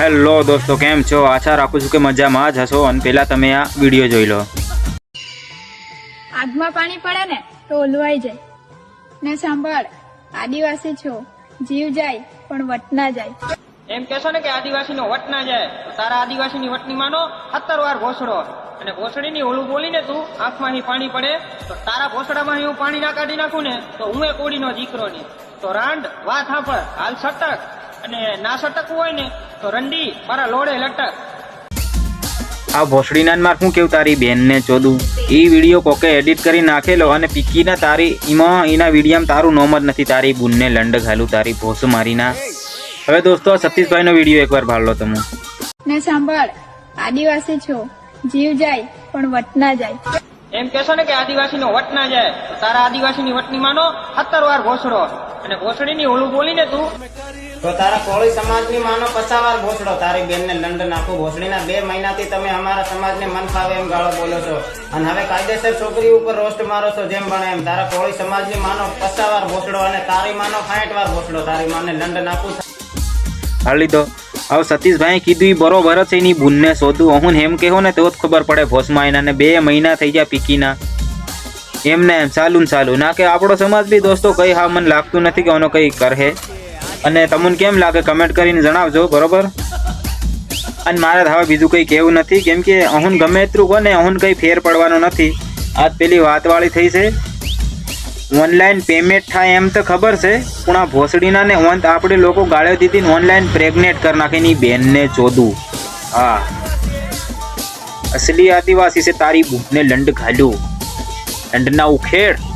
Hello દોસ્તો કેમ છો? આશા રાખું છું કે મજામાં જ હશો. અને પહેલા તમે આ વીડિયો જોઈ લો. આગમાં પાણી પડે ને તો ઓલવાઈ જાય. ને સાંભળ આદિવાસી છો. જીવ જાય પણ વટ ના જાય. એમ કેશો ને કે આદિવાસીનો વટ ના જાય તો તારા આદિવાસીની વટની માનો સત્તર વાર ઘોસડો. અને ઘોસડીની ઓલું બોલીને તું આંખમાંથી પાણી પડે તો તારા ઘોસડામાં હું પાણી ના કાઢી નાખું ને તો હું એ કોડીનો દીકરો ની તો રાંડ વાત સાંભળ. હાલ સટક અને ના સટકવું હોય ને તો રંડી મારા લોડે લટક. આ ભોસડીના માર શું કેવું તારી બેનને ચોદું એ વીડિયો કોકે એડિટ કરી નાખેલો અને પીકીના તારી એમાં એના વિડીયામાં તારું નોમ જ નથી. તારી બુનને લંડ ઘાલું તારી ભોસ મારીના. હવે દોસ્તો સતીશભાઈનો વીડિયો એકવાર ભાળ લો તમે. ને સાંભળ આદિવાસી છો. જીવ જાય પણ વટ ના જાય. એમ કેશો ને કે આદિવાસીનો વટ ના જાય. તારા આદિવાસીની વટની માનો સત્તર વાર ઘોસડો અને ઘોસડીની ઓલું બોલીને તું? તો તારા કોળી સમાજની માનો પચાવાર ભોસડો. તારી બેનને લંડ નાખું ભોસડીના બે મહિનાથી તમે અમારા સમાજને મન ફાવે એમ ગાળો બોલો છો. અને હવે કાયદેસર છોકરી ઉપર રોસ્ટ મારો છો જેમ બને એમ. તારા કોળી સમાજની માનો પચાવાર ભોસડો અને તારી માનો સાઠ વાર ભોસડો. તારી માને દંડ નાખું હાલી તો હવે સતીશભાઈ કીધું બરોબર છે એની બુનને શોધું. હું એમ કહો ને તો જ ખબર પડે ભોસમાં એના ને બે મહિના થઈ ગયા પીકીના. એમને એમ ચાલું ને ચાલુ ના કે આપણો સમાજ બી દોસ્તો કઈ હા મને લાગતું નથી કે એનો કઈ કરે અને તમને કેમ લાગે કમેન્ટ કરીને જણાવજો, બરોબર? અને મારે હવે બીજું કંઈ કહેવું નથી, કેમ કે અહુન ગમે એટલું કોને અહુન કંઈ ફેર પડવાનો નથી. આજ પેલી વાતવાળી થઈ છે. ઓનલાઈન પેમેન્ટ થાય એમ તો ખબર છે, પણ આ ભોસડીના ને ઓન આપણે લોકો ગાળ્યો દીધી ને ઓનલાઈન પ્રેગ્નેટ કરી નાખીની બેનને ચોદું. હા. અસલી આદિવાસી છે તારી બુકને લંડ ઘાલ્યું. લંડના ઉખેડ